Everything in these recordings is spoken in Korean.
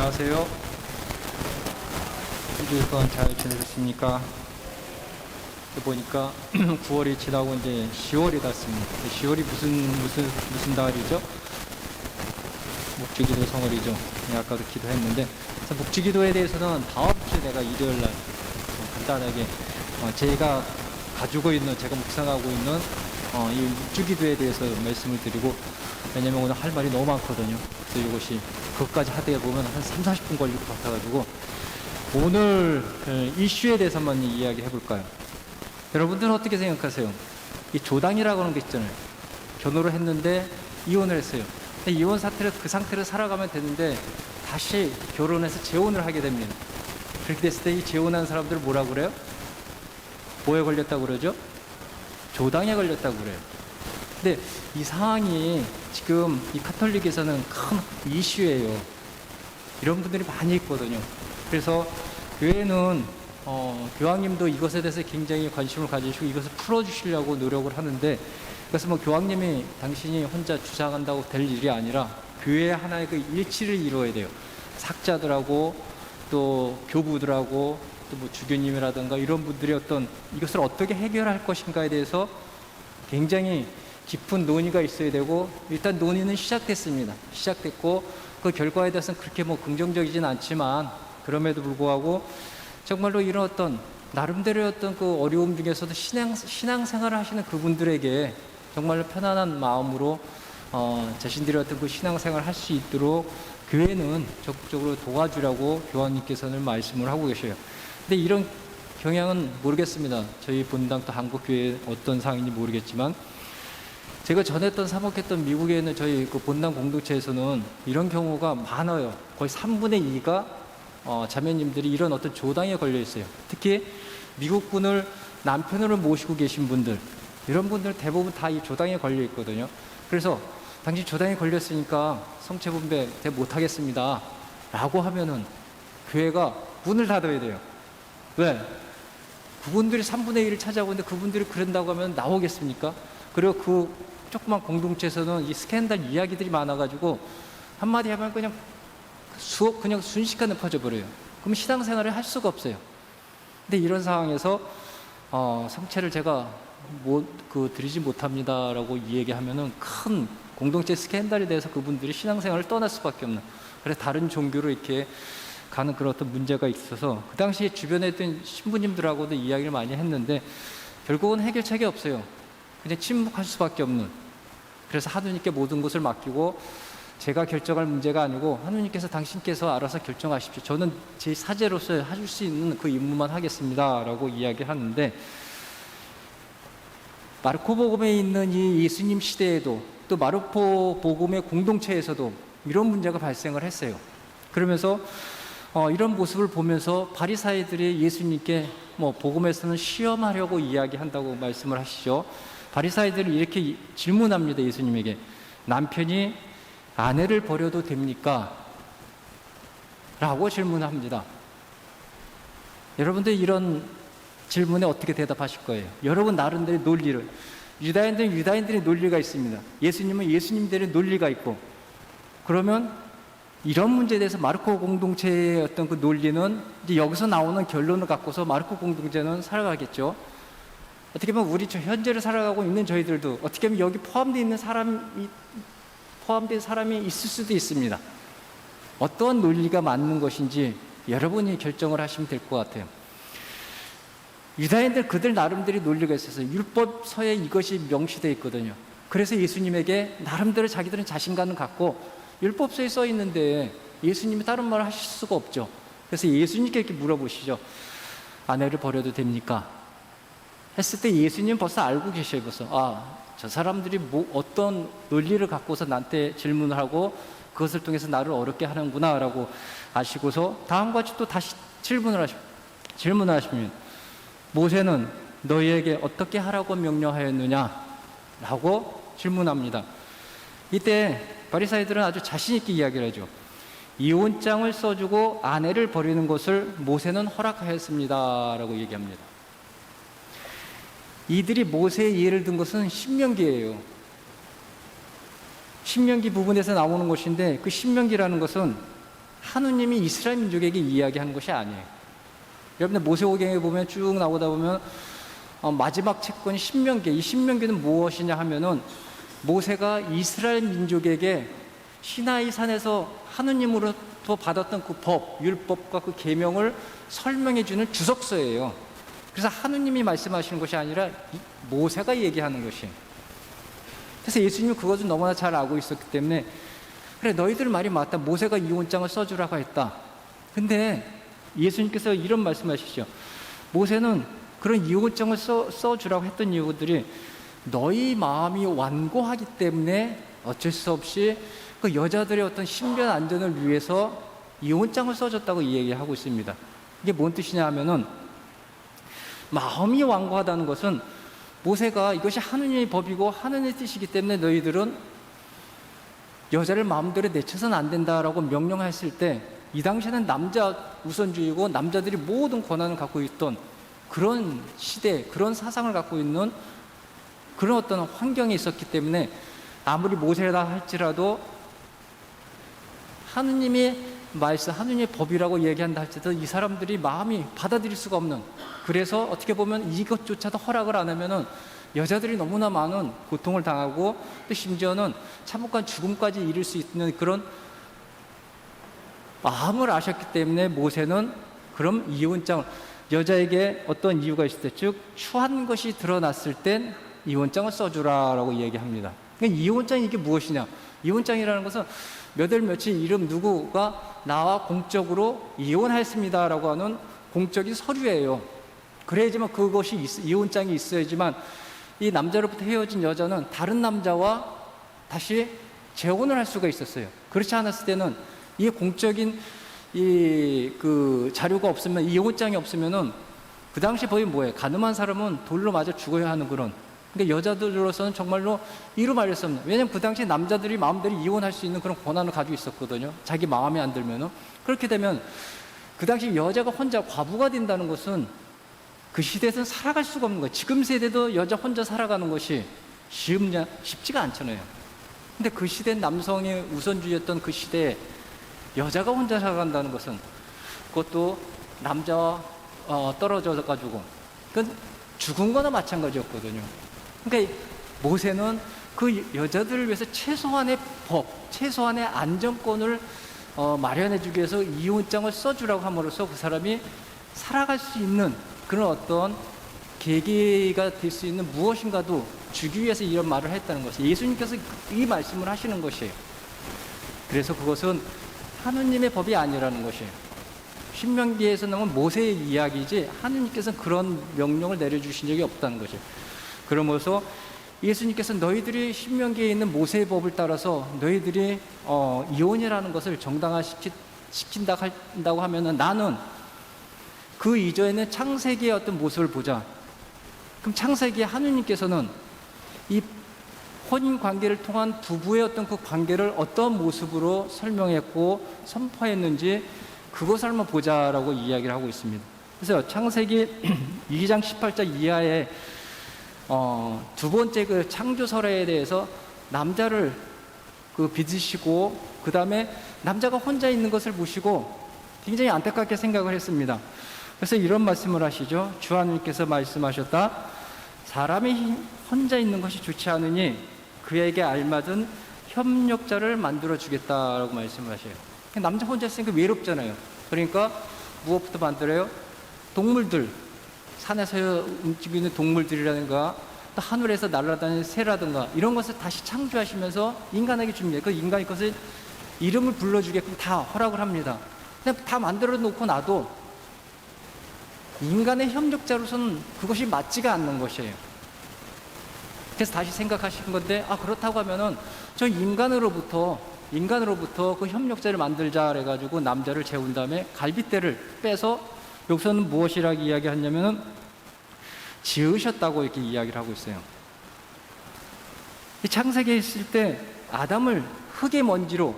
안녕하세요. 일주일 동안 잘 지내셨습니까? 또 보니까 9월이 지나고 이제 10월이 갔습니다. 10월이 무슨 무슨 무슨 달이죠? 묵주기도 성월이죠. 네, 아까도 기도했는데 묵주기도에 대해서는 다음 주에 내가 일요일 날좀 간단하게 어, 제가 가지고 있는 제가 묵상하고 있는 어, 이 묵주기도에 대해서 말씀을 드리고 왜냐면 오늘 할 말이 너무 많거든요. 그래서 이것이 그것까지 하다 보면 한 3, 40분 걸릴 것 같아가지고 오늘 그 이슈에 대해서만 이야기해 볼까요? 여러분들은 어떻게 생각하세요? 이 조당이라고 하는 게 있잖아요. 결혼을 했는데 이혼을 했어요. 이혼 사태를 그 상태로 살아가면 되는데 다시 결혼해서 재혼을 하게 됩니다. 그렇게 됐을 때 이 재혼한 사람들 뭐라 그래요? 뭐에 걸렸다고 그러죠? 조당에 걸렸다고 그래요. 근데 이 상황이 지금 이 카톨릭에서는 큰 이슈예요. 이런 분들이 많이 있거든요. 그래서 교회는 어, 교황님도 이것에 대해서 굉장히 관심을 가지시고 이것을 풀어주시려고 노력을 하는데 그것은 뭐 교황님이 당신이 혼자 주장한다고 될 일이 아니라 교회 하나의 그 일치를 이루어야 돼요. 학자들하고 또 교부들하고 또 뭐 주교님이라든가 이런 분들이 어떤 이것을 어떻게 해결할 것인가에 대해서 굉장히 깊은 논의가 있어야 되고 일단 논의는 시작됐습니다. 시작됐고 그 결과에 대해서는 그렇게 뭐 긍정적이진 않지만 그럼에도 불구하고 정말로 이런 어떤 나름대로의 어떤 그 어려움 중에서도 신앙 신앙생활을 하시는 그분들에게 정말로 편안한 마음으로 어, 자신들의 어떤 그 신앙생활을 할수 있도록 교회는 적극적으로 도와주라고 교황님께서는 말씀을 하고 계셔요. 근데 이런 경향은 모르겠습니다. 저희 본당 또 한국교회 어떤 상황인지 모르겠지만 제가 전했던 사목했던 미국에 있는 저희 그 본당 공동체에서는 이런 경우가 많아요. 거의 3분의 2가 어, 자매님들이 이런 어떤 조당에 걸려 있어요. 특히 미국 분을 남편으로 모시고 계신 분들 이런 분들 대부분 다 이 조당에 걸려 있거든요. 그래서 당신 조당에 걸렸으니까 성체 분배 대 못하겠습니다. 라고 하면은 교회가 문을 닫아야 돼요. 왜? 그분들이 3분의 1을 차지하고 있는데 그분들이 그런다고 하면 나오겠습니까? 그리고 그 조그만 공동체에서는 이 스캔들 이야기들이 많아가지고 한마디 하면 그냥 수업 그냥 순식간에 퍼져버려요. 그럼 신앙생활을 할 수가 없어요. 근데 이런 상황에서 어, 성체를 제가 못, 그 드리지 못합니다라고 이야기하면은 큰 공동체 스캔들에 대해서 그분들이 신앙생활을 떠날 수밖에 없는. 그래서 다른 종교로 이렇게 가는 그런 어떤 문제가 있어서 그 당시에 주변에 있던 신부님들하고도 이야기를 많이 했는데 결국은 해결책이 없어요. 그냥 침묵할 수밖에 없는. 그래서 하느님께 모든 것을 맡기고 제가 결정할 문제가 아니고 하느님께서 당신께서 알아서 결정하십시오. 저는 제 사제로서 해줄 수 있는 그 임무만 하겠습니다라고 이야기하는데 마르코 복음에 있는 이 예수님 시대에도 또 마르코 복음의 공동체에서도 이런 문제가 발생을 했어요. 그러면서 어, 이런 모습을 보면서 바리사이들이 예수님께 뭐 복음에서는 시험하려고 이야기한다고 말씀을 하시죠. 바리사이들이 이렇게 질문합니다. 예수님에게 남편이 아내를 버려도 됩니까? 라고 질문합니다. 여러분들 이런 질문에 어떻게 대답하실 거예요? 여러분 나름대로 논리를 유다인들은 유다인들의 논리가 있습니다. 예수님은 예수님들의 논리가 있고 그러면 이런 문제에 대해서 마르코 공동체의 어떤 그 논리는 이제 여기서 나오는 결론을 갖고서 마르코 공동체는 살아가겠죠. 어떻게 보면 우리 저 현재를 살아가고 있는 저희들도 어떻게 보면 여기 포함되어 있는 사람이 포함된 사람이 있을 수도 있습니다. 어떠한 논리가 맞는 것인지 여러분이 결정을 하시면 될 것 같아요. 유다인들 그들 나름대로 논리가 있어서 율법서에 이것이 명시되어 있거든요. 그래서 예수님에게 나름대로 자기들은 자신감을 갖고 율법서에 써 있는데 예수님이 다른 말을 하실 수가 없죠. 그래서 예수님께 이렇게 물어보시죠. 아내를 버려도 됩니까? 했을 때 예수님 벌써 알고 계셔요. 벌써 아, 저 사람들이 뭐 어떤 논리를 갖고서 나한테 질문을 하고 그것을 통해서 나를 어렵게 하는구나라고 아시고서 다음과 같이 또 다시 질문을 하시 질문을 하시면 모세는 너희에게 어떻게 하라고 명령하였느냐? 라고 질문합니다. 이때 바리사이들은 아주 자신 있게 이야기를 하죠. 이혼장을 써주고 아내를 버리는 것을 모세는 허락하였습니다라고 얘기합니다. 이들이 모세의 예를 든 것은 신명기예요. 신명기 부분에서 나오는 것인데 그 신명기라는 것은 하느님이 이스라엘 민족에게 이야기하는 것이 아니에요. 여러분들 모세오경에 보면 쭉 나오다 보면 어, 마지막 책권 신명기, 이 신명기는 무엇이냐 하면은 모세가 이스라엘 민족에게 시나이 산에서 하느님으로부터 받았던 그 법, 율법과 그 계명을 설명해 주는 주석서예요. 그래서 하느님이 말씀하시는 것이 아니라 이- 모세가 얘기하는 것이에요. 그래서 예수님은 그것을 너무나 잘 알고 있었기 때문에 그래 너희들 말이 맞다. 모세가 이혼장을 써주라고 했다. 근데 예수님께서 이런 말씀하시죠. 모세는 그런 이혼장을 써, 써주라고 했던 이유들이 너희 마음이 완고하기 때문에 어쩔 수 없이 그 여자들의 어떤 신변 안전을 위해서 이혼장을 써줬다고 이야기하고 있습니다. 이게 뭔 뜻이냐 하면은 마음이 완고하다는 것은 모세가 이것이 하느님의 법이고 하느님의 뜻이기 때문에 너희들은 여자를 마음대로 내쳐서는 안 된다라고 명령했을 때 이 당시에는 남자 우선주의고 남자들이 모든 권한을 갖고 있던 그런 시대, 그런 사상을 갖고 있는 그런 어떤 환경에 있었기 때문에 아무리 모세라 할지라도 하느님의 말씀, 하느님의 법이라고 얘기한다 할지라도 이 사람들이 마음이 받아들일 수가 없는 그래서 어떻게 보면 이것조차도 허락을 안 하면은 여자들이 너무나 많은 고통을 당하고 또 심지어는 참혹한 죽음까지 이를 수 있는 그런 마음을 아셨기 때문에 모세는 그럼 이혼장을 여자에게 어떤 이유가 있을 때, 즉 추한 것이 드러났을 땐 이혼장을 써주라라고 얘기합니다. 그러니까 이혼장이 이게 무엇이냐? 이혼장이라는 것은 몇 월 며칠 이름 누구가 나와 공적으로 이혼했습니다라고 하는 공적인 서류예요. 그래야지만 그것이 있- 이혼장이 있어야지만 이 남자로부터 헤어진 여자는 다른 남자와 다시 재혼을 할 수가 있었어요. 그렇지 않았을 때는 이 공적인 이 그 자료가 없으면 이혼장이 없으면은 그 당시 법이 뭐예요? 가늠한 사람은 돌로 맞아 죽어야 하는 그런. 근데 여자들로서는 정말로 이루 없는. 왜냐면 그 당시 남자들이 마음대로 이혼할 수 있는 그런 권한을 가지고 있었거든요. 자기 마음에 안 들면은 그렇게 되면 그 당시 여자가 혼자 과부가 된다는 것은 그 시대에서는 살아갈 수가 없는 거예요. 지금 세대도 여자 혼자 살아가는 것이 쉽냐 쉽지가 않잖아요. 근데 그 시대 남성의 우선주의였던 그 시대에 여자가 혼자 살아간다는 것은 그것도 남자와 어, 떨어져 가지고 그 죽은 거나 마찬가지였거든요. 그러니까 모세는 그 여자들을 위해서 최소한의 법, 최소한의 안정권을 어, 마련해 주기 위해서 이혼장을 써주라고 함으로써 그 사람이 살아갈 수 있는 그런 어떤 계기가 될 수 있는 무엇인가도 주기 위해서 이런 말을 했다는 것이 예수님께서 이 말씀을 하시는 것이에요. 그래서 그것은 하느님의 법이 아니라는 것이에요. 신명기에서 나온 모세의 이야기지 하느님께서는 그런 명령을 내려주신 적이 없다는 것이에요. 그러면서 예수님께서 너희들이 신명기에 있는 모세의 법을 따라서 너희들이 어, 이혼이라는 것을 정당화시키, 시킨다 한다고 하면은 나는 그 이전에는 창세기의 어떤 모습을 보자. 그럼 창세기에 하느님께서는 이 혼인 관계를 통한 부부의 어떤 그 관계를 어떤 모습으로 설명했고 선포했는지 그것을 한번 보자라고 이야기를 하고 있습니다. 그래서 창세기 2장 18절 이하에 어, 두 번째 그 창조설에 대해서 남자를 그 빚으시고 그 다음에 남자가 혼자 있는 것을 보시고 굉장히 안타깝게 생각을 했습니다. 그래서 이런 말씀을 하시죠. 주하님께서 말씀하셨다. 사람이 혼자 있는 것이 좋지 않으니 그에게 알맞은 협력자를 만들어 주겠다라고 말씀을 하셔요. 남자 혼자 있으니까 외롭잖아요. 그러니까 무엇부터 만들어요? 동물들, 산에서 움직이는 동물들이라든가 또 하늘에서 날아다니는 새라든가 이런 것을 다시 창조하시면서 인간에게 줍니다. 그 인간이 그것을 이름을 불러주게끔 다 허락을 합니다. 그냥 다 만들어 놓고 나도 인간의 협력자로서는 그것이 맞지가 않는 것이에요. 그래서 다시 생각하시는 건데, 아, 그렇다고 하면은 저 인간으로부터, 인간으로부터 그 협력자를 만들자 그래가지고 남자를 재운 다음에 갈빗대를 빼서 여기서는 무엇이라고 이야기하냐면은 지으셨다고 이렇게 이야기를 하고 있어요. 이 창세기에 있을 때 아담을 흙의 먼지로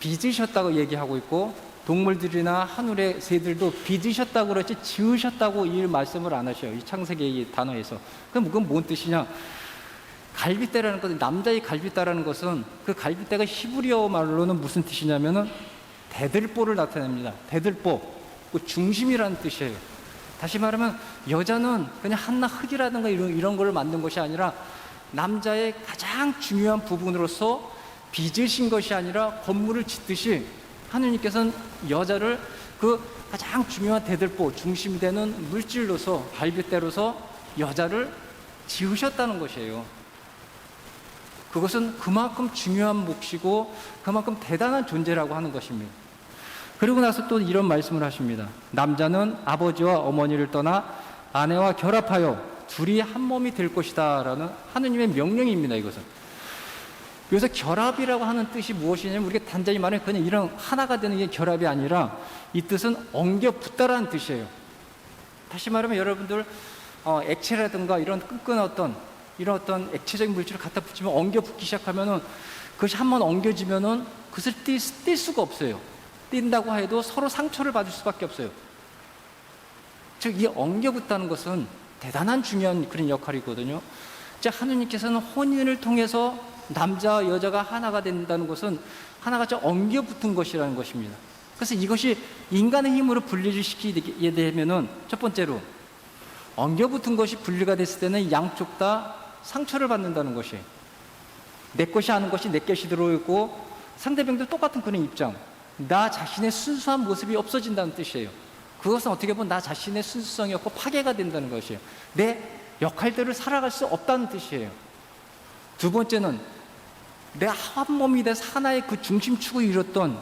빚으셨다고 얘기하고 있고 동물들이나 하늘의 새들도 빚으셨다고 그렇지 지으셨다고 이 말씀을 안 하셔요. 이 창세기 이 단어에서. 그럼 그건 뭔 뜻이냐? 갈빗대라는 것은 남자의 갈빗대라는 것은 그 갈빗대가 히브리어 말로는 무슨 뜻이냐면은 대들보를 나타냅니다. 대들보, 그 중심이라는 뜻이에요. 다시 말하면 여자는 그냥 한낱 흙이라든가 이런, 이런 걸 만든 것이 아니라 남자의 가장 중요한 부분으로서 빚으신 것이 아니라 건물을 짓듯이 하느님께서는 여자를 그 가장 중요한 대들보, 중심이 되는 물질로서, 발빗대로서 여자를 지으셨다는 것이에요. 그것은 그만큼 중요한 몫이고 그만큼 대단한 존재라고 하는 것입니다. 그리고 나서 또 이런 말씀을 하십니다. 남자는 아버지와 어머니를 떠나 아내와 결합하여 둘이 한 몸이 될 것이다. 라는 하느님의 명령입니다. 이것은. 여기서 결합이라고 하는 뜻이 무엇이냐면 우리가 단단히 말하면 그냥 이런 하나가 되는 게 결합이 아니라 이 뜻은 엉겨 붙다라는 뜻이에요. 다시 말하면 여러분들 어, 액체라든가 이런 끈끈한 어떤 이런 어떤 액체적인 물질을 갖다 붙이면 엉겨 붙기 시작하면은 그것이 한 번 엉겨지면은 그것을 뗄, 뗄 수가 없어요. 띈다고 해도 서로 상처를 받을 수밖에 없어요. 즉, 이 엉겨 붙다는 것은 대단한 중요한 그런 역할이거든요. 즉, 하느님께서는 혼인을 통해서 남자와 여자가 하나가 된다는 것은 하나가 좀 엉겨 붙은 것이라는 것입니다. 그래서 이것이 인간의 힘으로 분리를 시키게 되면은 첫 번째로 엉겨 붙은 것이 분리가 됐을 때는 양쪽 다 상처를 받는다는 것이 내 것이 아는 것이 내 것이 들어오고 상대방도 똑같은 그런 입장 나 자신의 순수한 모습이 없어진다는 뜻이에요 그것은 어떻게 보면 나 자신의 순수성이 없고 파괴가 된다는 것이에요 내 역할들을 살아갈 수 없다는 뜻이에요 두 번째는 내가 한 몸이 돼서 하나의 그 중심축을 이뤘던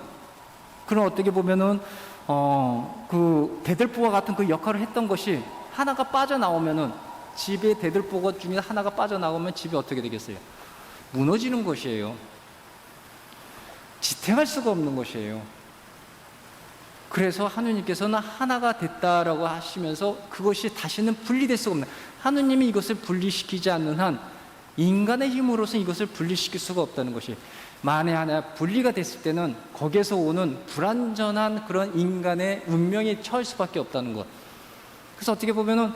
그런 어떻게 보면은 어 그 대들보와 같은 그 역할을 했던 것이 하나가 빠져나오면은 집에 대들보가 중에 하나가 빠져나오면 집이 어떻게 되겠어요? 무너지는 것이에요. 지탱할 수가 없는 것이에요. 그래서 하느님께서는 하나가 됐다라고 하시면서 그것이 다시는 분리될 수가 없는 하느님이 이것을 분리시키지 않는 한 인간의 힘으로서 이것을 분리시킬 수가 없다는 것이 만에 하나 분리가 됐을 때는 거기에서 오는 불완전한 그런 인간의 운명이 처할 수밖에 없다는 것. 그래서 어떻게 보면은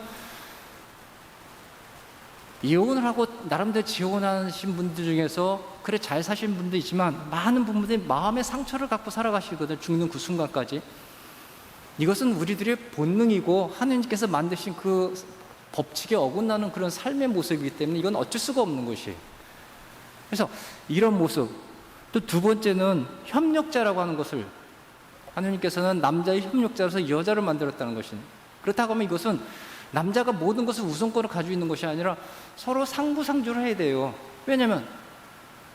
이혼을 하고 나름대로 지원하신 분들 중에서 그래 잘 사신 분도 있지만 많은 분들이 마음의 상처를 갖고 살아가시거든 죽는 그 순간까지 이것은 우리들의 본능이고 하느님께서 만드신 그 법칙에 어긋나는 그런 삶의 모습이기 때문에 이건 어쩔 수가 없는 것이에요. 그래서 이런 모습 또 두 번째는 협력자라고 하는 것을 하느님께서는 남자의 협력자로서 여자를 만들었다는 것입니다. 그렇다고 하면 이것은 남자가 모든 것을 우선권을 가지고 있는 것이 아니라 서로 상부상조를 해야 돼요. 왜냐하면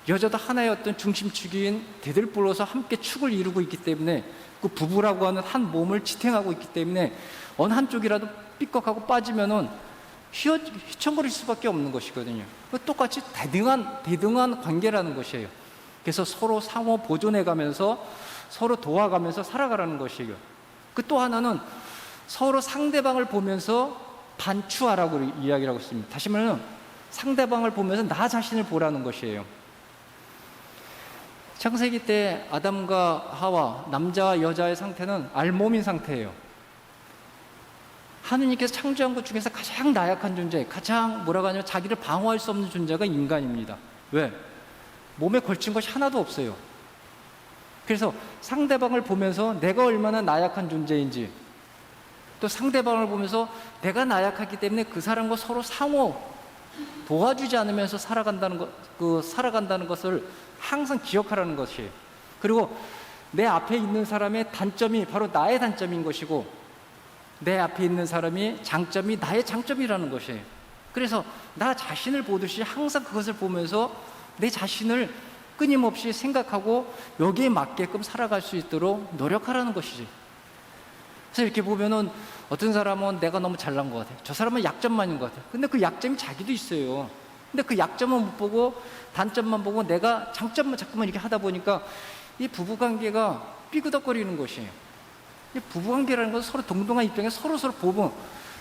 여자도 하나의 어떤 중심축인 대들보로서 함께 축을 이루고 있기 때문에 그 부부라고 하는 한 몸을 지탱하고 있기 때문에 어느 한쪽이라도 삐걱하고 빠지면은 휘어, 휘청거릴 수밖에 없는 것이거든요. 그 똑같이 대등한, 대등한 관계라는 것이에요. 그래서 서로 상호 보존해 가면서 서로 도와가면서 살아가라는 것이에요. 그 또 하나는 서로 상대방을 보면서 반추하라고 이야기를 하고 있습니다. 다시 말하면 상대방을 보면서 나 자신을 보라는 것이에요. 창세기 때 아담과 하와 남자와 여자의 상태는 알몸인 상태예요. 하느님께서 창조한 것 중에서 가장 나약한 존재, 가장 뭐라고 하냐면 자기를 방어할 수 없는 존재가 인간입니다. 왜? 몸에 걸친 것이 하나도 없어요. 그래서 상대방을 보면서 내가 얼마나 나약한 존재인지 또 상대방을 보면서 내가 나약하기 때문에 그 사람과 서로 상호 도와주지 않으면서 살아간다는 것, 그 살아간다는 것을 항상 기억하라는 것이에요. 그리고 내 앞에 있는 사람의 단점이 바로 나의 단점인 것이고 내 앞에 있는 사람이 장점이 나의 장점이라는 것이에요. 그래서 나 자신을 보듯이 항상 그것을 보면서 내 자신을 끊임없이 생각하고 여기에 맞게끔 살아갈 수 있도록 노력하라는 것이지. 그래서 이렇게 보면은 어떤 사람은 내가 너무 잘난 것 같아요. 저 사람은 약점만 인 것 같아요. 근데 그 약점이 자기도 있어요. 근데 그 약점은 못 보고 단점만 보고 내가 장점만 자꾸만 이렇게 하다 보니까 이 부부 관계가 삐그덕거리는 것이에요. 이 부부 관계라는 건 서로 동등한 입장에 서로 서로 보고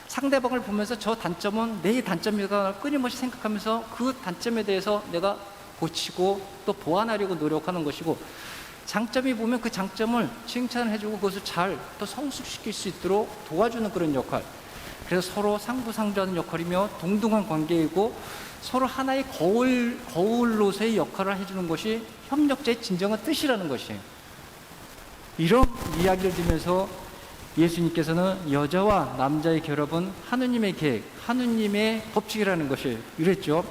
상대방을 보면서 저 단점은 내 단점이가 끊임없이 생각하면서 그 단점에 대해서 내가 고치고 또 보완하려고 노력하는 것이고 장점이 보면 그 장점을 칭찬을 해주고 그것을 잘 또 성숙시킬 수 있도록 도와주는 그런 역할. 그래서 서로 상부상조하는 역할이며 동등한 관계이고 서로 하나의 거울, 거울로서의 역할을 해주는 것이 협력자의 진정한 뜻이라는 것이에요. 이런 이야기를 들으면서 예수님께서는 여자와 남자의 결합은 하느님의 계획, 하느님의 법칙이라는 것을 이랬죠.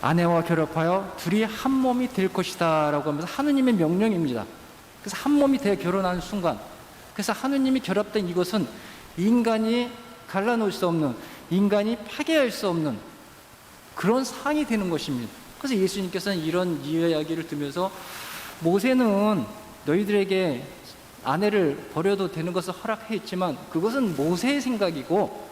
아내와 결합하여 둘이 한 몸이 될 것이다 라고 하면서 하느님의 명령입니다. 그래서 한 몸이 되어 결혼하는 순간 그래서 하느님이 결합된 이것은 인간이 갈라놓을 수 없는 인간이 파괴할 수 없는 그런 상이 되는 것입니다. 그래서 예수님께서는 이런 이야기를 들으면서 모세는 너희들에게 아내를 버려도 되는 것을 허락했지만 그것은 모세의 생각이고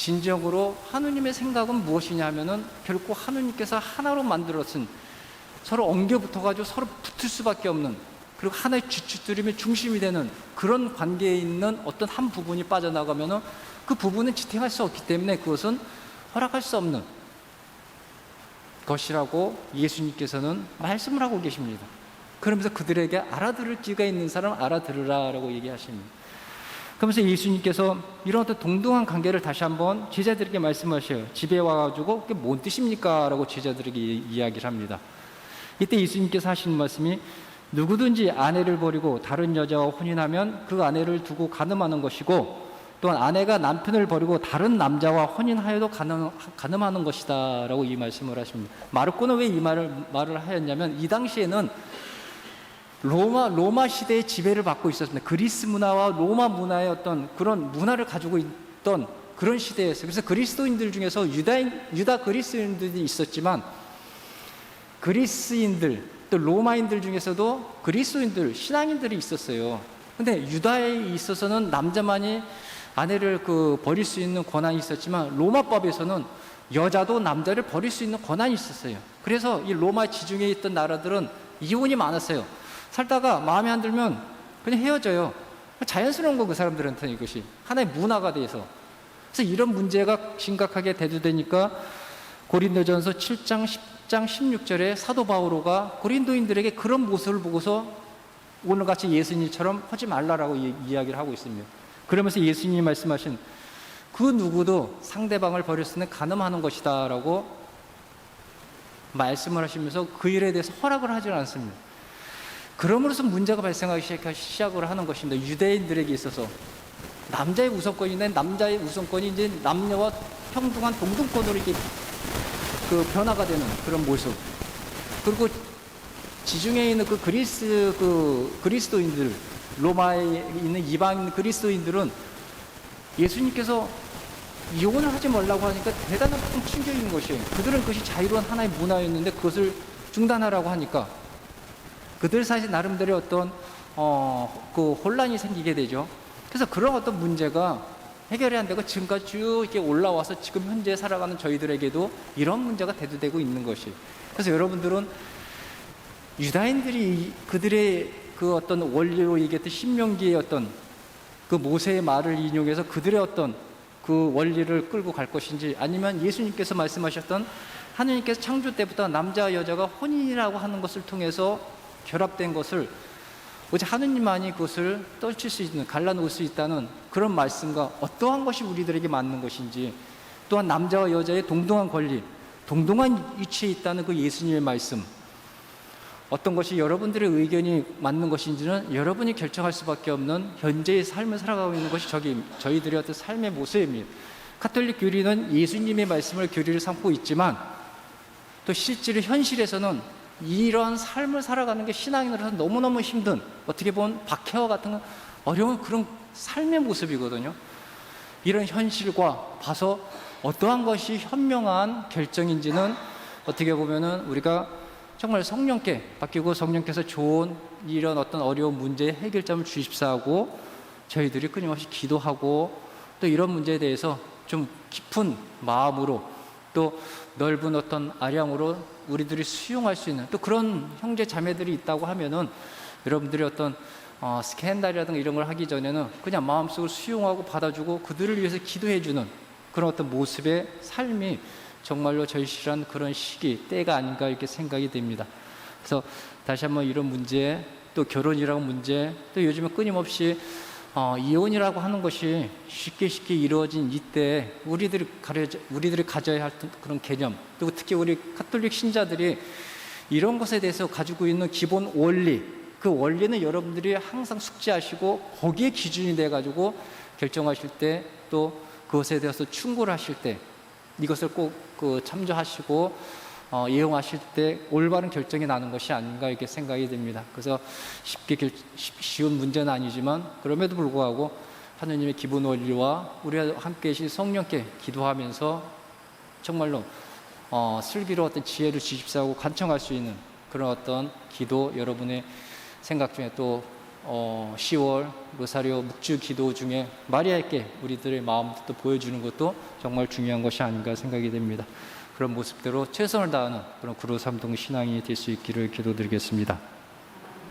진정으로 하느님의 생각은 무엇이냐 하면은 결코 하느님께서 하나로 만들었은 서로 엉겨 붙어가지고 서로 붙을 수밖에 없는 그리고 하나의 주춧들이며 중심이 되는 그런 관계에 있는 어떤 한 부분이 빠져나가면은 그 부분은 지탱할 수 없기 때문에 그것은 허락할 수 없는 것이라고 예수님께서는 말씀을 하고 계십니다. 그러면서 그들에게 알아들을 기가 있는 사람 알아들으라라고 얘기하십니다. 그러면서 예수님께서 이런 어떤 동등한 관계를 다시 한번 제자들에게 말씀하셔요. 집에 와가지고 그게 뭔 뜻입니까? 라고 제자들에게 이- 이야기를 합니다. 이때 예수님께서 하시는 말씀이 누구든지 아내를 버리고 다른 여자와 혼인하면 그 아내를 두고 가늠하는 것이고 또한 아내가 남편을 버리고 다른 남자와 혼인하여도 가늠, 가늠하는 것이다 라고 이 말씀을 하십니다. 마르코는 왜 이 말을, 말을 하였냐면 이 당시에는 로마 로마 시대의 지배를 받고 있었습니다. 그리스 문화와 로마 문화의 어떤 그런 문화를 가지고 있던 그런 시대였어요. 그래서 그리스도인들 중에서 유다인 유다 그리스인들이 있었지만 그리스인들 또 로마인들 중에서도 그리스도인들 신앙인들이 있었어요. 근데 유다에 있어서는 남자만이 아내를 그 버릴 수 있는 권한이 있었지만 로마법에서는 여자도 남자를 버릴 수 있는 권한이 있었어요. 그래서 이 로마 지중해 있던 나라들은 이혼이 많았어요. 살다가 마음에 안 들면 그냥 헤어져요. 자연스러운 거 그 사람들한테는 이것이 하나의 문화가 돼서. 그래서 이런 문제가 심각하게 대두되니까 고린도전서 7장 10장 16절에 사도 바오로가 고린도인들에게 그런 모습을 보고서 오늘같이 예수님처럼 하지 말라라고 이, 이야기를 하고 있습니다. 그러면서 예수님이 말씀하신 그 누구도 상대방을 버릴 수는 가늠하는 것이다라고 말씀을 하시면서 그 일에 대해서 허락을 하지 않습니다. 그럼으로써 문제가 발생하기 시작- 시작을 하는 것입니다. 유대인들에게 있어서 남자의 우선권인데 남자의 우선권이 이제 남녀와 평등한 동등권으로 이렇게 그 변화가 되는 그런 모습. 그리고 지중해 있는 그 그리스 그 그리스도인들 로마에 있는 이방 그리스도인들은 예수님께서 이혼을 하지 말라고 하니까 대단한 큰 충격인 것이에요. 그들은 그것이 자유로운 하나의 문화였는데 그것을 중단하라고 하니까 그들 사실 나름대로 어떤 어, 그 혼란이 생기게 되죠. 그래서 그런 어떤 문제가 해결이 안 되고 지금까지 쭉 이렇게 올라와서 지금 현재 살아가는 저희들에게도 이런 문제가 대두되고 있는 것이. 그래서 여러분들은 유다인들이 그들의 그 어떤 원리로 얘기했던 신명기의 어떤 그 모세의 말을 인용해서 그들의 어떤 그 원리를 끌고 갈 것인지 아니면 예수님께서 말씀하셨던 하느님께서 창조 때부터 남자와 여자가 혼인이라고 하는 것을 통해서 결합된 것을 오직 하느님만이 그것을 떨칠 수 있는 갈라놓을 수 있다는 그런 말씀과 어떠한 것이 우리들에게 맞는 것인지 또한 남자와 여자의 동등한 권리 동등한 위치에 있다는 그 예수님의 말씀 어떤 것이 여러분들의 의견이 맞는 것인지는 여러분이 결정할 수밖에 없는 현재의 삶을 살아가고 있는 것이 저기 저희들의 어떤 삶의 모습입니다. 카톨릭 교리는 예수님의 말씀을 교리를 삼고 있지만 또 실제로 현실에서는 이런 삶을 살아가는 게 신앙인으로서 너무너무 힘든 어떻게 보면 박해와 같은 어려운 그런 삶의 모습이거든요. 이런 현실과 봐서 어떠한 것이 현명한 결정인지는 어떻게 보면은 우리가 정말 성령께 바뀌고 성령께서 좋은 이런 어떤 어려운 문제의 해결점을 주십사 하고 저희들이 끊임없이 기도하고 또 이런 문제에 대해서 좀 깊은 마음으로 또 넓은 어떤 아량으로 우리들이 수용할 수 있는 또 그런 형제 자매들이 있다고 하면은 여러분들이 어떤 어, 스캔들이라든가 이런 걸 하기 전에는 그냥 마음속으로 수용하고 받아주고 그들을 위해서 기도해주는 그런 어떤 모습의 삶이 정말로 절실한 그런 시기, 때가 아닌가 이렇게 생각이 됩니다. 그래서 다시 한번 이런 문제, 또 결혼이라는 문제, 또 요즘에 끊임없이 어, 이혼이라고 하는 것이 쉽게 쉽게 이루어진 이때 우리들이 가려 우리들이 가져야 할 그런 개념, 그리고 특히 우리 카톨릭 신자들이 이런 것에 대해서 가지고 있는 기본 원리, 그 원리는 여러분들이 항상 숙지하시고 거기에 기준이 돼 가지고 결정하실 때 또 그것에 대해서 충고를 하실 때 이것을 꼭 그 참조하시고 어, 이용하실 때 올바른 결정이 나는 것이 아닌가 이렇게 생각이 됩니다. 그래서 쉽게 결, 쉽- 쉬운 문제는 아니지만 그럼에도 불구하고 하느님의 기본 원리와 우리와 함께 계신 성령께 기도하면서 정말로 어, 슬기로 어떤 지혜를 주십사하고 간청할 수 있는 그런 어떤 기도 여러분의 생각 중에 또 어, 10월 로사리오 묵주 기도 중에 마리아에게 우리들의 마음을 또 보여주는 것도 정말 중요한 것이 아닌가 생각이 됩니다. 그런 모습대로 최선을 다하는 그런 구로 삼동 신앙이 될 수 있기를 기도드리겠습니다.